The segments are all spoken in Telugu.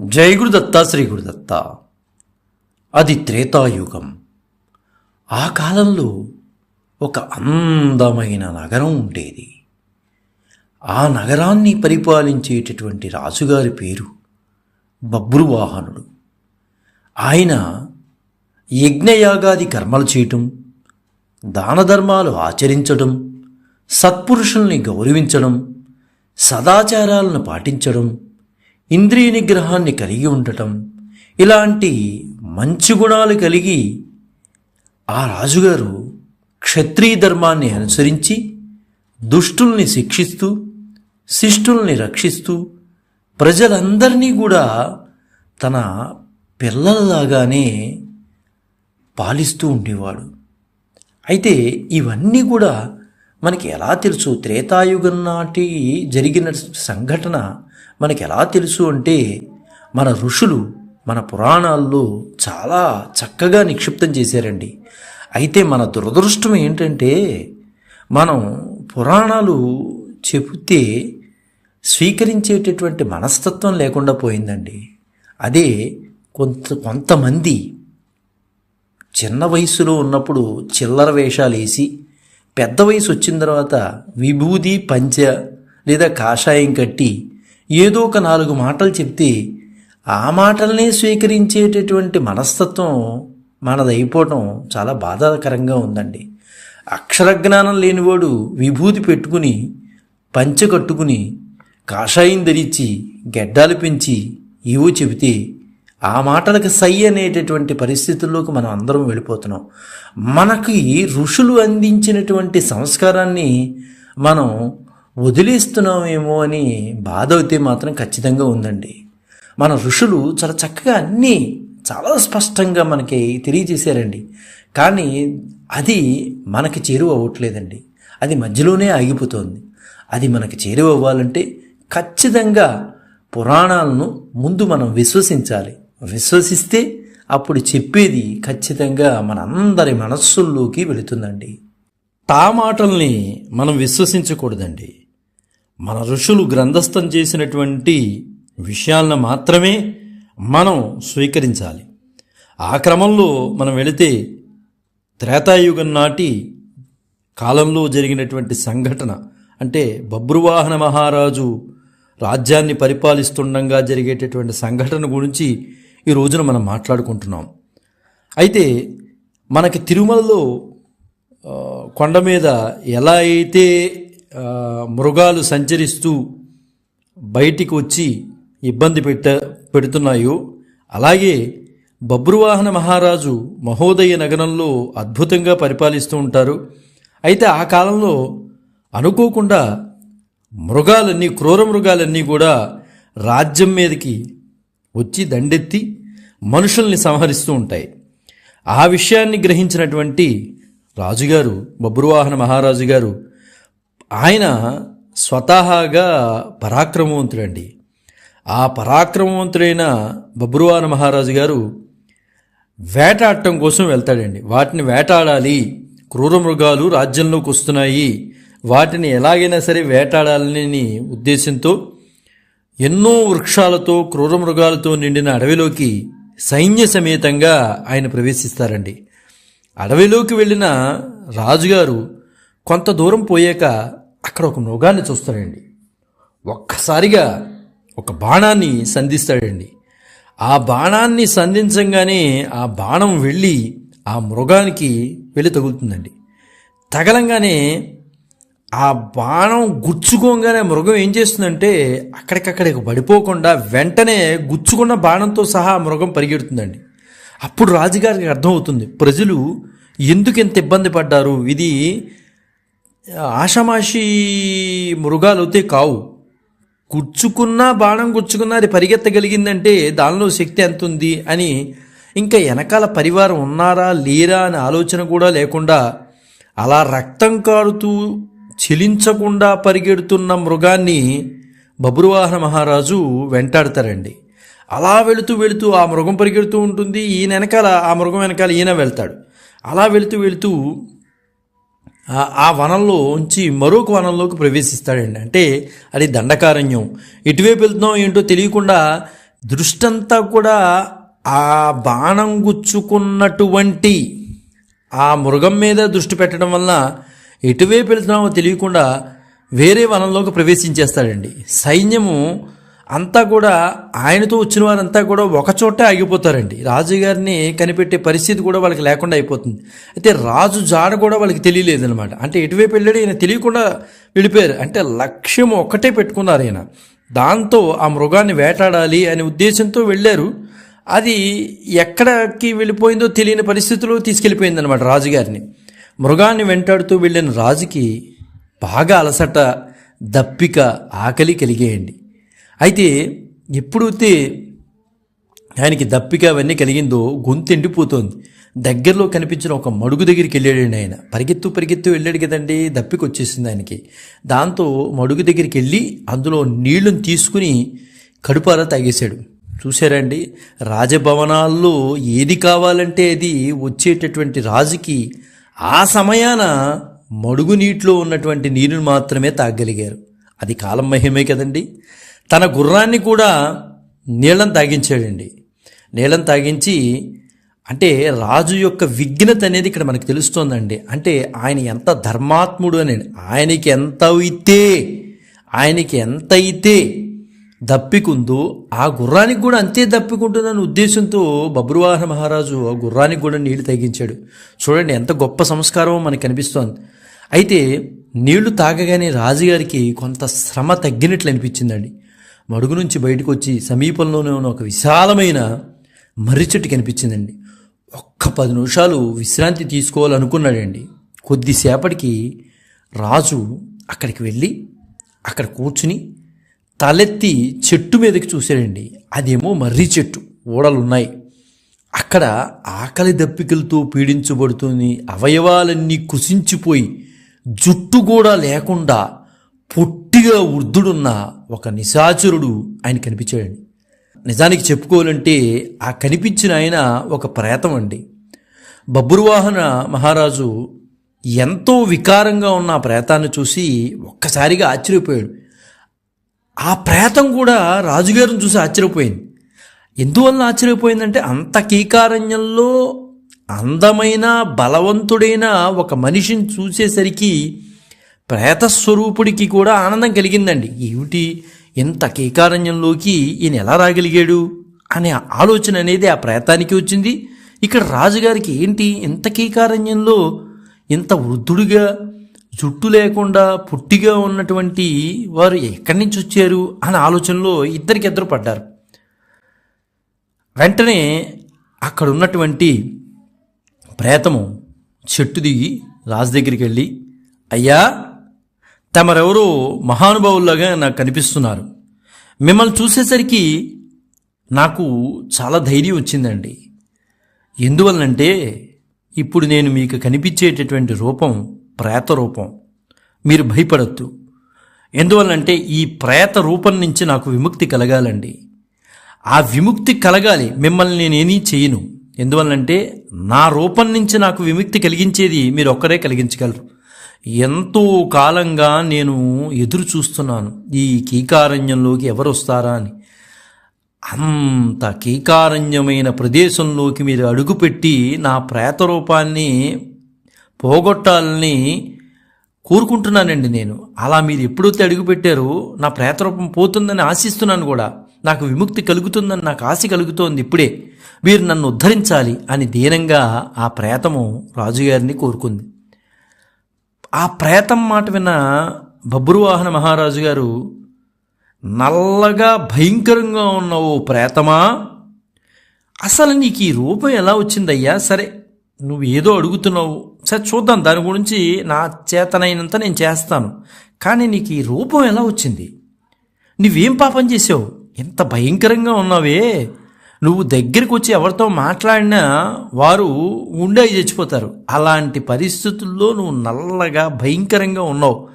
జై గురుదత్త శ్రీ గురుదత్త అది త్రేతాయుగం. ఆ కాలంలో ఒక అందమైన నగరం ఉండేది. ఆ నగరాన్ని పరిపాలించేటటువంటి రాజుగారి పేరు బబ్రువాహనుడు ఆయన యజ్ఞయాగాది కర్మలు చేయటం దానధర్మాలు ఆచరించడం సత్పురుషుల్ని గౌరవించడం సదాచారాలను పాటించడం ఇంద్రియ నిగ్రహాన్ని కలిగి ఉండటం ఇలాంటి మంచి గుణాలు కలిగి ఆ రాజుగారు క్షత్రియ ధర్మాన్ని అనుసరించి దుష్టుల్ని శిక్షిస్తూ శిష్టుల్ని రక్షిస్తూ ప్రజలందరినీ కూడా తన పిల్లలలాగానే పాలిస్తూ ఉండేవాడు. అయితే ఇవన్నీ కూడా మనకి ఎలా తెలుసు? త్రేతాయుగం నాటి జరిగిన సంఘటన మనకి ఎలా తెలుసు అంటే మన ఋషులు మన పురాణాల్లో చాలా చక్కగా నిక్షిప్తం చేశారండి. అయితే మన దురదృష్టం ఏంటంటే మనం పురాణాలు చెబితే స్వీకరించేటటువంటి మనస్తత్వం లేకుండా పోయిందండి. అదే కొంత కొంతమంది చిన్న వయసులో ఉన్నప్పుడు చిల్లర వేషాలు వేసి పెద్ద వయసు వచ్చిన తర్వాత విభూది పంచ లేదా కాషాయం కట్టి ఏదో ఒక నాలుగు మాటలు చెప్తే ఆ మాటల్ని స్వీకరించేటటువంటి మనస్తత్వం మనదైపోవటం చాలా బాధాకరంగా ఉందండి. అక్షర జ్ఞానం లేనివాడు విభూతి పెట్టుకుని పంచె కట్టుకుని కాషాయం ధరించి గెడ్డాలు పెంచి ఏవో చెబితే ఆ మాటలకు సై అనేటటువంటి పరిస్థితుల్లోకి మనం అందరం వెళ్ళిపోతున్నాం. మనకి ఋషులు అందించినటువంటి సంస్కారాన్ని మనం వదిలేస్తున్నామేమో అని బాధ అయితే మాత్రం ఖచ్చితంగా ఉందండి. మన ఋషులు చాలా చక్కగా అన్నీ చాలా స్పష్టంగా మనకి తెలియజేశారండి. కానీ అది మనకి చేరువ అవ్వట్లేదండి. అది మధ్యలోనే ఆగిపోతుంది. అది మనకి చేరువ అవ్వాలంటే ఖచ్చితంగా పురాణాలను ముందు మనం విశ్వసించాలి. విశ్వసిస్తే అప్పుడు చెప్పేది ఖచ్చితంగా మనందరి మనస్సుల్లోకి వెళుతుందండి. తా మాటల్ని మనం విశ్వసించకూడదండి. మన ఋషులు గ్రంథస్థం చేసినటువంటి విషయాలను మాత్రమే మనం స్వీకరించాలి. ఆ క్రమంలో మనం వెళితే త్రేతాయుగం నాటి కాలంలో జరిగినటువంటి సంఘటన అంటే బబ్రువాహన మహారాజు రాజ్యాన్ని పరిపాలిస్తుండగా జరిగేటటువంటి సంఘటన గురించి ఈ రోజున మనం మాట్లాడుకుంటున్నాం. అయితే మనకి తిరుమలలో కొండ మీద ఎలా అయితే మృగాలు సంచరిస్తూ బయటికి వచ్చి ఇబ్బంది పెట్ట పెడుతున్నాయో. అలాగే బబ్రువాహన మహారాజు మహోదయ నగరంలో అద్భుతంగా పరిపాలిస్తూ ఉంటారు. అయితే ఆ కాలంలో అనుకోకుండా మృగాలన్నీ క్రూర మృగాలన్నీ కూడా రాజ్యం మీదకి వచ్చి దండెత్తి మనుషుల్ని సంహరిస్తూ ఉంటాయి. ఆ విషయాన్ని గ్రహించినటువంటి రాజుగారు బబ్రువాహన మహారాజు గారు ఆయన స్వతహాగా పరాక్రమవంతుడండి. ఆ పరాక్రమవంతుడైన బబ్రువాన మహారాజు గారు వేటాడటం కోసం వెళ్తాడండి. వాటిని వేటాడాలి. క్రూర మృగాలు రాజ్యంలోకి వస్తున్నాయి. వాటిని ఎలాగైనా సరే వేటాడాలని ఉద్దేశంతో ఎన్నో వృక్షాలతో క్రూర మృగాలతో నిండిన అడవిలోకి సైన్య సమేతంగా ఆయన ప్రవేశిస్తారండి. అడవిలోకి వెళ్ళిన రాజుగారు కొంత దూరం పోయాక అక్కడ ఒక మృగాన్ని చూస్తాడండి. ఒక్కసారిగా ఒక బాణాన్ని సంధిస్తాడండి. ఆ బాణాన్ని సంధించంగానే ఆ బాణం వెళ్ళి ఆ మృగానికి వెళ్ళి తగులుతుందండి. తగలంగానే ఆ బాణం గుచ్చుకోగానే మృగం ఏం చేస్తుందంటే అక్కడికక్కడికి పడిపోకుండా వెంటనే గుచ్చుకున్న బాణంతో సహా ఆ మృగం పరిగెడుతుందండి. అప్పుడు రాజుగారికి అర్థమవుతుంది ప్రజలు ఎందుకు ఎంత ఇబ్బంది పడ్డారు? ఇది ఆషమాషి మృగాలు అయితే కావు. గుచ్చుకున్నా బాణం గుచ్చుకున్నా అది పరిగెత్తగలిగిందంటే దానిలో శక్తి ఎంత ఉంది అని ఇంకా వెనకాల పరివారం ఉన్నారా లేరా అనే ఆలోచన కూడా లేకుండా అలా రక్తం కారుతూ చెలించకుండా పరిగెడుతున్న మృగాన్ని బబ్రువాహన మహారాజు వెంటాడతారండి. అలా వెళుతూ వెళుతూ ఆ మృగం పరిగెడుతూ ఉంటుంది. ఈయన వెనకాల ఆ మృగం వెనకాల ఈయన వెళ్తాడు. అలా వెళుతూ వెళుతూ ఆ- వనంలో ఉంచి మరొక వనంలోకి ప్రవేశిస్తాడండి. అంటే అది దండకారణ్యం. ఎటువైపు వెళ్తున్నాం ఏంటో తెలియకుండా దృష్టంతా కూడా ఆ బాణం గుచ్చుకున్నటువంటి ఆ మృగం మీద దృష్టి పెట్టడం వల్ల ఎటువైపు వెళ్తున్నామో తెలియకుండా వేరే వనంలోకి ప్రవేశించేస్తాడండి. సైన్యము అంతా కూడా ఆయనతో వచ్చిన వారంతా కూడా ఒకచోటే ఆగిపోతారండి. రాజుగారిని కనిపెట్టే పరిస్థితి కూడా వాళ్ళకి లేకుండా అయిపోతుంది. అయితే రాజు జాడ కూడా వాళ్ళకి తెలియలేదు అనమాట అంటే ఎటువైపు వెళ్ళాడు ఈయన తెలియకుండా వెళ్ళిపోయారు. అంటే లక్ష్యం ఒక్కటే పెట్టుకున్నారు ఆయన దాంతో ఆ మృగాన్ని వేటాడాలి అనే ఉద్దేశంతో వెళ్ళారు. అది ఎక్కడికి వెళ్ళిపోయిందో తెలియని పరిస్థితిలో తీసుకెళ్ళిపోయిందనమాట రాజుగారిని మృగాన్ని వెంటాడుతూ వెళ్ళిన రాజుకి బాగా అలసట దప్పిక ఆకలి కలిగేయండి. అయితే ఎప్పుడైతే ఆయనకి దప్పిక అవన్నీ కలిగిందో గొంతు ఎండిపోతోంది. దగ్గరలో కనిపించిన ఒక మడుగు దగ్గరికి వెళ్ళాడండి ఆయన. పరిగెత్తు పరిగెత్తు వెళ్ళాడు కదండి. దప్పికి వచ్చేసింది ఆయనకి. దాంతో మడుగు దగ్గరికి వెళ్ళి అందులో నీళ్ళను తీసుకుని కడుపారా తాగేశాడు. చూశారండి? రాజభవనాల్లో ఏది కావాలంటే అది వచ్చేటటువంటి రాజుకి ఆ సమయాన మడుగు నీటిలో ఉన్నటువంటి నీరుని మాత్రమే తాగలిగారు. అది కాలం మహిమే కదండి. తన గుర్రాన్ని కూడా నీళ్ళని తాగించాడండి. నీళ్ళని తాగించి అంటే రాజు యొక్క విఘ్నత అనేది ఇక్కడ మనకు తెలుస్తోందండి. అంటే ఆయన ఎంత ధర్మాత్ముడు అని ఆయనకి ఎంత అయితే ఆయనకి ఎంత అయితే దప్పికుందో ఆ గుర్రానికి కూడా అంతే దప్పికుంటుందన్న ఉద్దేశంతో బబ్రువాహన మహారాజు ఆ గుర్రానికి కూడా నీళ్ళు తగ్గించాడు చూడండి ఎంత గొప్ప సంస్కారమో మనకు కనిపిస్తోంది. అయితే నీళ్ళు తాగగానే రాజుగారికి కొంత శ్రమ తగ్గినట్లు అనిపించిందండి. మడుగు నుంచి బయటకు వచ్చి సమీపంలోనే ఉన్న ఒక విశాలమైన మర్రి చెట్టు కనిపించిందండి. ఒక్క పది నిమిషాలు విశ్రాంతి తీసుకోవాలనుకున్నాడండి. కొద్దిసేపటికి రాజు అక్కడికి వెళ్ళి అక్కడ కూర్చుని తలెత్తి చెట్టు మీదకి చూశాడండి. అదేమో మర్రి చెట్టు ఊడలున్నాయి అక్కడ ఆకలి దప్పికలతో పీడించబడుతుంది అవయవాలన్నీ కుసించిపోయి జుట్టు కూడా లేకుండా పొట్టిగా వృద్ధుడున్న ఒక నిశాచరుడు ఆయన కనిపించాడండి. నిజానికి చెప్పుకోవాలంటే ఆ కనిపించిన ఆయన ఒక ప్రేతం అండి. బబ్బురువాహన మహారాజు ఎంతో వికారంగా ఉన్న ఆ ప్రేతాన్ని చూసి ఒక్కసారిగా ఆశ్చర్యపోయాడు. ఆ ప్రేతం కూడా రాజుగారిని చూసి ఆశ్చర్యపోయింది. ఎందువల్ల ఆశ్చర్యపోయిందంటే అంత కీకారణ్యంలో అందమైన బలవంతుడైన ఒక మనిషిని చూసేసరికి ప్రేతస్వరూపుడికి కూడా ఆనందం కలిగిందండి. ఏమిటి? ఇంత కీకారణ్యంలోకి ఈయన ఎలా రాగలిగాడు? అనే ఆలోచన అనేది ఆ ప్రేతానికి వచ్చింది. ఇక్కడ రాజుగారికి ఏంటి? ఇంత కీకారణ్యంలో ఇంత వృద్ధుడిగా జుట్టు లేకుండా పుట్టిగా ఉన్నటువంటి వారు ఎక్కడి నుంచి వచ్చారు అనే ఆలోచనలో ఇద్దరికిద్దరు పడ్డారు వెంటనే అక్కడ ఉన్నటువంటి ప్రేతము చెట్టు దిగి రాజు దగ్గరికి వెళ్ళి అయ్యా తమరెవరో మహానుభావుల్లాగా నాకు కనిపిస్తున్నారు. మిమ్మల్ని చూసేసరికి నాకు చాలా ధైర్యం వచ్చిందండి. ఎందువల్లంటే ఇప్పుడు నేను మీకు కనిపించేటటువంటి రూపం ప్రేత రూపం. మీరు భయపడద్దు. ఎందువల్లంటే ఈ ప్రేత రూపం నుంచి నాకు విముక్తి కలగాలండి. ఆ విముక్తి కలగాలి. మిమ్మల్ని నేనేమీ చేయను. ఎందువల్లంటే నా రూపం నుంచి నాకు విముక్తి కలిగించేది మీరు ఒక్కరే కలిగించగలరు. ఎంతో కాలంగా నేను ఎదురు చూస్తున్నాను ఈ కీకారణ్యంలోకి ఎవరు వస్తారా అని. అంత కీకారణ్యమైన ప్రదేశంలోకి మీరు అడుగుపెట్టి నా ప్రేత రూపాన్ని పోగొట్టాలని కోరుకుంటున్నానండి నేను. అలా మీరు ఎప్పుడైతే అడుగుపెట్టారో నా ప్రేతరూపం పోతుందని ఆశిస్తున్నాను కూడా. నాకు విముక్తి కలుగుతుందని నాకు ఆశ కలుగుతోంది ఇప్పుడే. మీరు నన్ను ఉద్ధరించాలి అని దీనంగా ఆ ప్రేతము రాజుగారిని కోరుకుంది. ఆ ప్రేతం మాట విన్న బబ్రువాహన మహారాజు గారు నల్లగా భయంకరంగా ఉన్న ఓ ప్రేతమా? అసలు నీకు ఈ రూపం ఎలా వచ్చిందయ్యా? సరే నువ్వు ఏదో అడుగుతున్నావు. సరే చూద్దాం. దాని గురించి నా చేతనైనంత నేను చేస్తాను. కానీ నీకు ఈ రూపం ఎలా వచ్చింది? నువ్వేం పాపం చేసావు ఎంత భయంకరంగా ఉన్నావే? నువ్వు దగ్గరికి వచ్చి ఎవరితో మాట్లాడినా వారు ఉండే చచ్చిపోతారు. అలాంటి పరిస్థితుల్లో నువ్వు నల్లగా భయంకరంగా ఉన్నావు.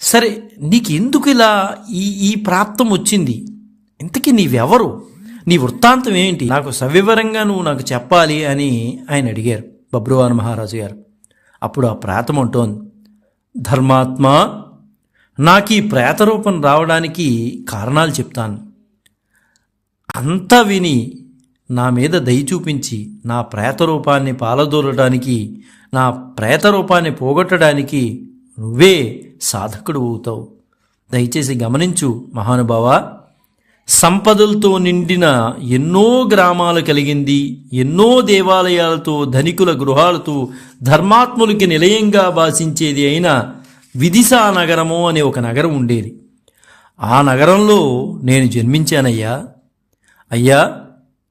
సరే నీకు ఎందుకు ఇలా ఈ ఈ ప్రాప్తం వచ్చింది? ఇంతకీ నీవెవరు? నీ వృత్తాంతం ఏంటి? నాకు సవివరంగా నువ్వు నాకు చెప్పాలి అని ఆయన అడిగారు బబ్రువాన్ మహారాజు గారు. అప్పుడు ఆ ప్రాతం అంటోంది ధర్మాత్మ నాకు ఈ ప్రేతరూపం రావడానికి కారణాలు చెప్తాను. అంతా విని నా మీద దయ చూపించి నా ప్రేత రూపాన్ని పాలదూరడానికి నా ప్రేత రూపాన్ని పోగొట్టడానికి నువ్వే సాధకుడు అవుతావు. దయచేసి గమనించు మహానుభావ సంపదలతో నిండిన ఎన్నో గ్రామాలు కలిగింది ఎన్నో దేవాలయాలతో ధనికుల గృహాలతో ధర్మాత్ములకి నిలయంగా భాషించేది అయిన విదిశా నగరము అనే ఒక నగరం ఉండేది. ఆ నగరంలో నేను జన్మించానయ్యా. అయ్యా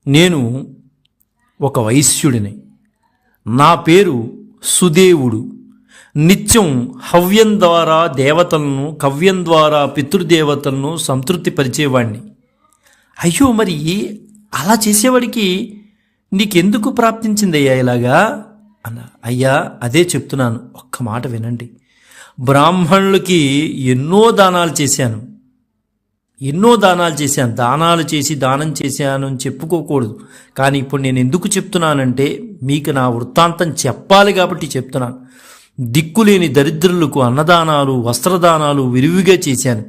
నేను ఒక వైశ్యుడిని. నా పేరు సుదేవుడు. నిత్యం హవ్యం ద్వారా దేవతలను కవ్యం ద్వారా పితృదేవతలను సంతృప్తిపరిచేవాణ్ణి. అయ్యో మరి అలా చేసేవాడికి నీకెందుకు ప్రాప్తించిందయ్యా ఇలాగా? అన్న అయ్యా అదే చెప్తున్నాను ఒక్క మాట వినండి. బ్రాహ్మణులకి ఎన్నో దానాలు చేశాను. ఎన్నో దానాలు చేశాను. దానాలు చేసి దానం చేశాను అని చెప్పుకోకూడదు. కానీ ఇప్పుడు నేను ఎందుకు చెప్తున్నానంటే మీకు నా వృత్తాంతం చెప్పాలి కాబట్టి చెప్తున్నాను. దిక్కులేని దరిద్రులకు అన్నదానాలు వస్త్రదానాలు విరివిగా చేశాను.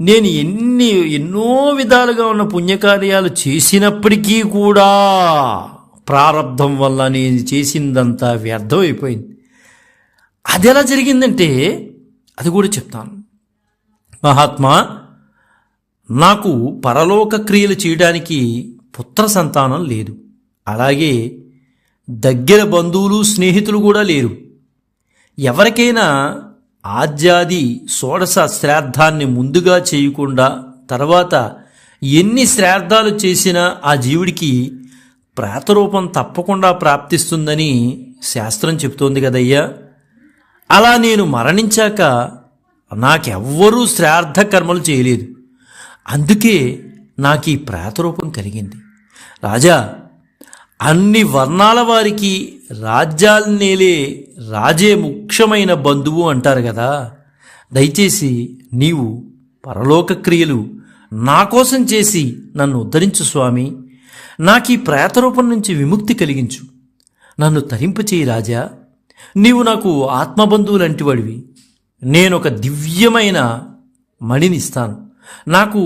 నేను ఎన్ని ఎన్నో విధాలుగా ఉన్న పుణ్యకార్యాలు చేసినప్పటికీ కూడా ప్రారంధం వల్ల నేను చేసిందంతా వ్యర్థమైపోయింది. అది ఎలా జరిగిందంటే అది కూడా చెప్తాను. మహాత్మా నాకు పరలోక క్రియలు చేయడానికి పుత్ర సంతానం లేదు. అలాగే దగ్గర బంధువులు స్నేహితులు కూడా లేరు. ఎవరికైనా ఆద్యాది షోడశ శ్రాద్ధాన్ని ముందుగా చేయకుండా తర్వాత ఎన్ని శ్రాద్ధాలు చేసినా ఆ జీవుడికి ప్రాతరూపం తప్పకుండా ప్రాప్తిస్తుందని శాస్త్రం చెప్తోంది కదయ్యా. అలా నేను మరణించాక నాకెవ్వరూ శ్రాద్ధ కర్మలు చేయలేదు. అందుకే నాకు ఈ ప్రేతరూపం కలిగింది. రాజా అన్ని వర్ణాల వారికి రాజ్యాలనేలే రాజే ముఖ్యమైన బంధువు అంటారు కదా. దయచేసి నీవు పరలోక క్రియలు నా కోసం చేసి నన్ను ఉద్ధరించు స్వామి. నాకు ఈ ప్రేతరూపం నుంచి విముక్తి కలిగించు. నన్ను తరింపచేయి రాజా. నీవు నాకు ఆత్మబంధువు వాడివి నేను ఒక దివ్యమైన మణిని ఇస్తాను నాకు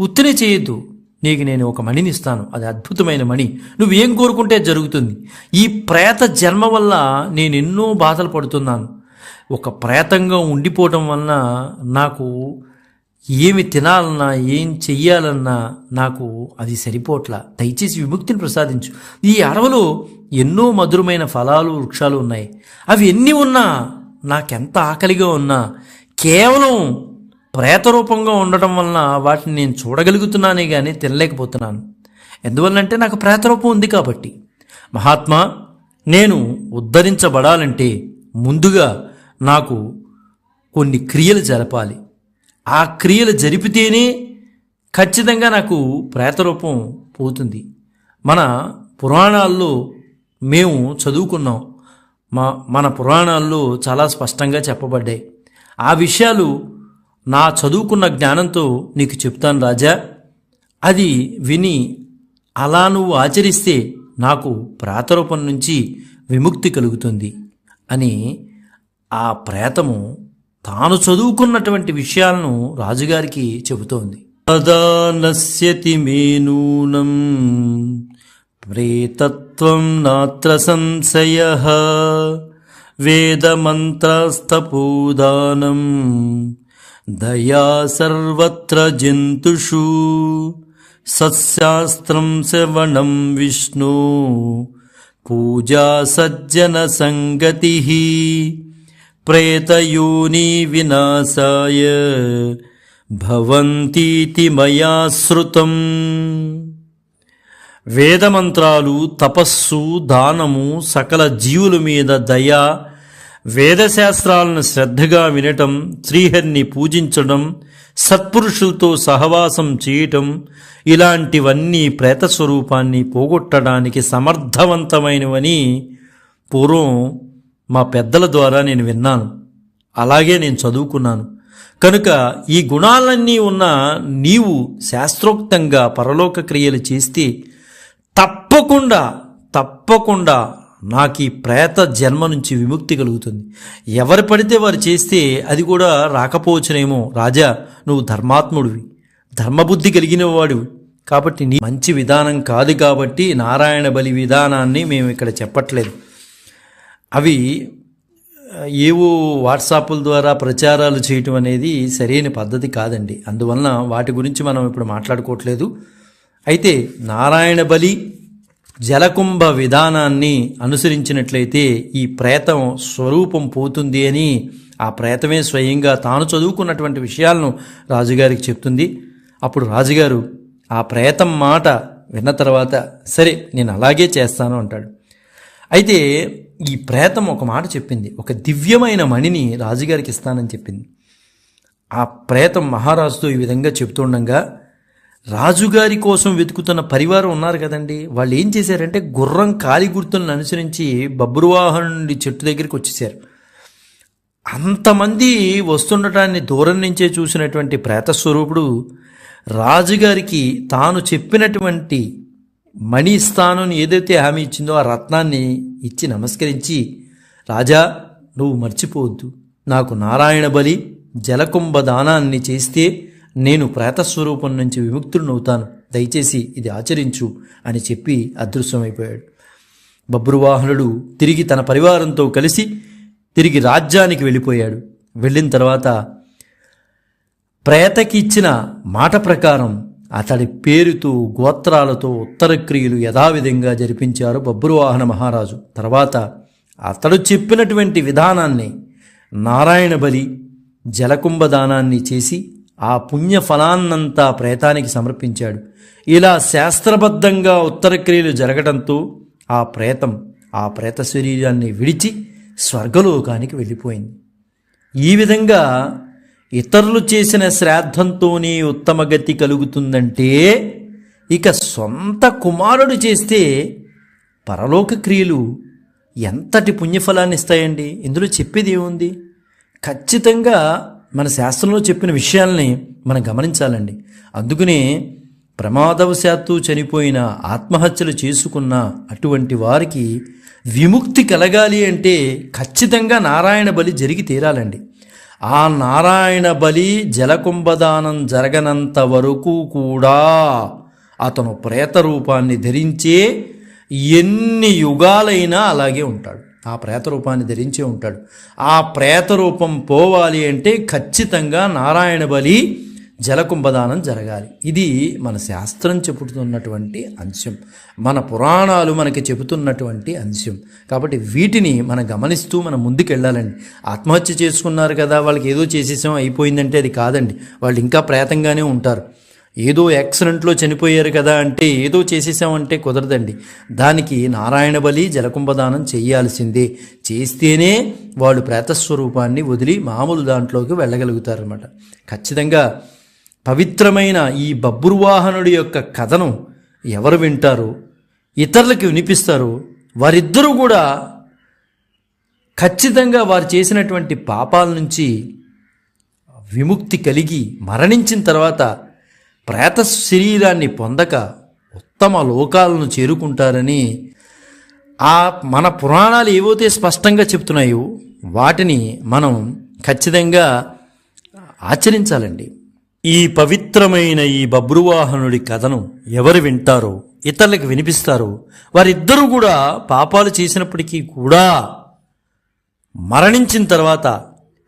ఉత్తినే చేయొద్దు. నీకు నేను ఒక మణిని ఇస్తాను. అది అద్భుతమైన మణి. నువ్వు ఏం కోరుకుంటే జరుగుతుంది. ఈ ప్రేత జన్మ వల్ల నేను ఎన్నో బాధలు పడుతున్నాను. ఒక ప్రేతంగా ఉండిపోవటం వలన నాకు ఏమి తినాలన్నా ఏం చెయ్యాలన్నా నాకు అది సరిపోట్లా. దయచేసి విముక్తిని ప్రసాదించు. ఈ అడవిలో ఎన్నో మధురమైన ఫలాలు వృక్షాలు ఉన్నాయి. అవి ఎన్ని ఉన్నా నాకెంత ఆకలిగా ఉన్నా కేవలం ప్రేతరూపంగా ఉండటం వలన వాటిని నేను చూడగలుగుతున్నానే కానీ తినలేకపోతున్నాను. ఎందువల్లంటే నాకు ప్రేతరూపం ఉంది కాబట్టి. మహాత్మా నేను ఉద్ధరించబడాలంటే ముందుగా నాకు కొన్ని క్రియలు జరపాలి. ఆ క్రియలు జరిపితేనే ఖచ్చితంగా నాకు ప్రేతరూపం పోతుంది. మన పురాణాల్లో మేము చదువుకున్నాం. మా మన పురాణాల్లో చాలా స్పష్టంగా చెప్పబడ్డాయి. ఆ విషయాలు నా చదువుకున్న జ్ఞానంతో నీకు చెప్తాను రాజా. అది విని అలా నువ్వు ఆచరిస్తే నాకు ప్రాతరూపం నుంచి విముక్తి కలుగుతుంది అని ఆ ప్రేతము తాను చదువుకున్నటువంటి విషయాలను రాజుగారికి చెబుతోంది. తదా నశ్యతి మేనూనం ప్రేతత్వం నాత్ర సంశయ వేదమంత్రస్తపూదానం దయా సర్వత్ర జంతుషు సత్శాస్త్రం శ్రవణం విష్ణు పూజా సజ్జన సంగతి ప్రేతయోని వినాశాయ భవంతీతి మయా శృతం వేదమంత్రాలు తపస్సు దానము సకల జీవుల మీద దయ వేదశాస్త్రాలను శ్రద్ధగా వినటం శ్రీహరిని పూజించడం సత్పురుషులతో సహవాసం చేయటం ఇలాంటివన్నీ ప్రేత స్వరూపాన్ని పోగొట్టడానికి సమర్థవంతమైనవని పూర్వం మా పెద్దల ద్వారా నేను విన్నాను. అలాగే నేను చదువుకున్నాను. కనుక ఈ గుణాలన్నీ ఉన్న నీవు శాస్త్రోక్తంగా పరలోక క్రియలు చేస్తే తప్పకుండా తప్పకుండా నాకు ఈ ప్రేత జన్మ నుంచి విముక్తి కలుగుతుంది. ఎవరు పడితే వారు చేస్తే అది కూడా రాకపోవచ్చునేమో. రాజా నువ్వు ధర్మాత్ముడివి. ధర్మబుద్ధి కలిగిన వాడివి. కాబట్టి నీ మంచి విధానం కాదు కాబట్టి నారాయణ బలి విధానాన్ని మేము ఇక్కడ చెప్పట్లేదు. అవి ఏవో వాట్సాప్ల ద్వారా ప్రచారాలు చేయటం అనేది సరైన పద్ధతి కాదండి. అందువలన వాటి గురించి మనం ఇప్పుడు మాట్లాడుకోవట్లేదు. అయితే నారాయణ బలి జలకుంభ విధానాన్ని అనుసరించినట్లయితే ఈ ప్రేతం స్వరూపం పోతుంది అని ఆ ప్రేతమే స్వయంగా తాను చదువుకున్నటువంటి విషయాలను రాజుగారికి చెప్తుంది. అప్పుడు రాజుగారు ఆ ప్రేతం మాట విన్న తర్వాత సరే నేను అలాగే చేస్తాను అంటాడు. అయితే ఈ ప్రేతం ఒక మాట చెప్పింది ఒక దివ్యమైన మణిని రాజుగారికి ఇస్తానని చెప్పింది. ఆ ప్రేతం మహారాజుతో ఈ విధంగా చెప్తుండగా రాజుగారి కోసం వెతుకుతున్న పరివారం ఉన్నారు కదండి. వాళ్ళు ఏం చేశారంటే గుర్రం కాలి గుర్తులను అనుసరించి బబ్రువాహనుడి చెట్టు దగ్గరికి వచ్చేసారు అంతమంది వస్తుండటాన్ని దూరం నుంచే చూసినటువంటి ప్రేతస్వరూపుడు రాజుగారికి తాను చెప్పినటువంటి మణి స్థానం ఏదైతే హామీ ఇచ్చిందో ఆ రత్నాన్ని ఇచ్చి నమస్కరించి రాజా నువ్వు మర్చిపోవద్దు. నాకు నారాయణ బలి జలకుంభ దానాన్ని చేస్తే నేను ప్రేతస్వరూపం నుంచి విముక్తుడినవుతాను. దయచేసి ఇది ఆచరించు అని చెప్పి అదృశ్యమైపోయాడు. బబ్రువాహనుడు తిరిగి తన పరివారంతో కలిసి తిరిగి రాజ్యానికి వెళ్ళిపోయాడు. వెళ్ళిన తర్వాత ప్రేతకి ఇచ్చిన మాట ప్రకారం అతడి పేరుతో గోత్రాలతో ఉత్తర క్రియలు యథావిధంగా జరిపించారు బబ్రువాహన మహారాజు. తర్వాత అతడు చెప్పినటువంటి విధానాన్ని నారాయణ బలి జలకుంభ దానాన్ని చేసి ఆ పుణ్య ఫలాన్నంతా ప్రేతానికి సమర్పించాడు. ఇలా శాస్త్రబద్ధంగా ఉత్తర క్రియలు జరగడంతో ఆ ప్రేతం ఆ ప్రేత శరీరాన్ని విడిచి స్వర్గలోకానికి వెళ్ళిపోయింది. ఈ విధంగా ఇతరులు చేసిన శ్రాద్ధంతోనే ఉత్తమ గతి కలుగుతుందంటే ఇక సొంత కుమారుడు చేస్తే పరలోక క్రియలు ఎంతటి పుణ్యఫలాన్ని ఇస్తాయండి ఇందులో చెప్పేది ఏముంది ఖచ్చితంగా మన శాస్త్రంలో చెప్పిన విషయాల్ని మనం గమనించాలండి. అందుకనే ప్రమాదవశాత్తు చనిపోయిన ఆత్మహత్యలు చేసుకున్న అటువంటి వారికి విముక్తి కలగాలి అంటే ఖచ్చితంగా నారాయణ బలి జరిగి తీరాలండి. ఆ నారాయణ బలి జలకుంభదానం జరగనంత వరకు కూడా అతను ప్రేత రూపాన్ని ధరించే ఎన్ని యుగాలైనా అలాగే ఉంటాడు. ఆ ప్రేత రూపాన్ని ధరించే ఉంటాడు. ఆ ప్రేత రూపం పోవాలి అంటే ఖచ్చితంగా నారాయణ బలి జలకుంభదానం జరగాలి. ఇది మన శాస్త్రం చెబుతున్నటువంటి అంశం. మన పురాణాలు మనకి చెబుతున్నటువంటి అంశం. కాబట్టి వీటిని మనం గమనిస్తూ మనం ముందుకెళ్ళాలండి. ఆత్మహత్య చేసుకున్నారు కదా వాళ్ళకి ఏదో చేసేసాం అయిపోయిందంటే అది కాదండి. వాళ్ళు ఇంకా ప్రేతంగానే ఉంటారు. ఏదో యాక్సిడెంట్లో చనిపోయారు కదా అంటే ఏదో చేసేసామంటే కుదరదండి. దానికి నారాయణ బలి జలకుంభదానం చేయాల్సిందే. చేస్తేనే వాళ్ళు ప్రేతస్వరూపాన్ని వదిలి మామూలు దాంట్లోకి వెళ్ళగలుగుతారనమాట ఖచ్చితంగా పవిత్రమైన ఈ బబ్బుర్వాహనుడి యొక్క కథను ఎవరు వింటారో ఇతరులకు వినిపిస్తారో వారిద్దరూ కూడా ఖచ్చితంగా వారు చేసినటువంటి పాపాల నుంచి విముక్తి కలిగి మరణించిన తర్వాత ప్రేత శరీరాన్ని పొందక ఉత్తమ లోకాలను చేరుకుంటారని ఆ మన పురాణాలు ఏవైతే స్పష్టంగా చెప్తున్నాయో వాటిని మనం ఖచ్చితంగా ఆచరించాలండి. ఈ పవిత్రమైన ఈ బబ్రువాహనుడి కథను ఎవరు వింటారో ఇతరులకు వినిపిస్తారో వారిద్దరూ కూడా పాపాలు చేసినప్పటికీ కూడా మరణించిన తర్వాత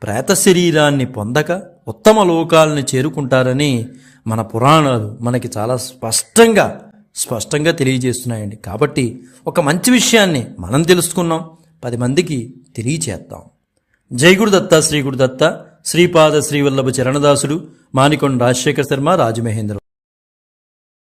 ప్రేత శరీరాన్ని పొందక ఉత్తమ లోకాలను చేరుకుంటారని మన పురాణాలు మనకి చాలా స్పష్టంగా స్పష్టంగా తెలియజేస్తున్నాయండి. కాబట్టి ఒక మంచి విషయాన్ని మనం తెలుసుకున్నాం పది మందికి తెలియచేద్దాం. జై గురుదత్త శ్రీ గురుదత్త శ్రీపాద శ్రీవల్లభ చరణదాసుడు మానికొండ రాజశేఖర శర్మ రాజమహేంద్ర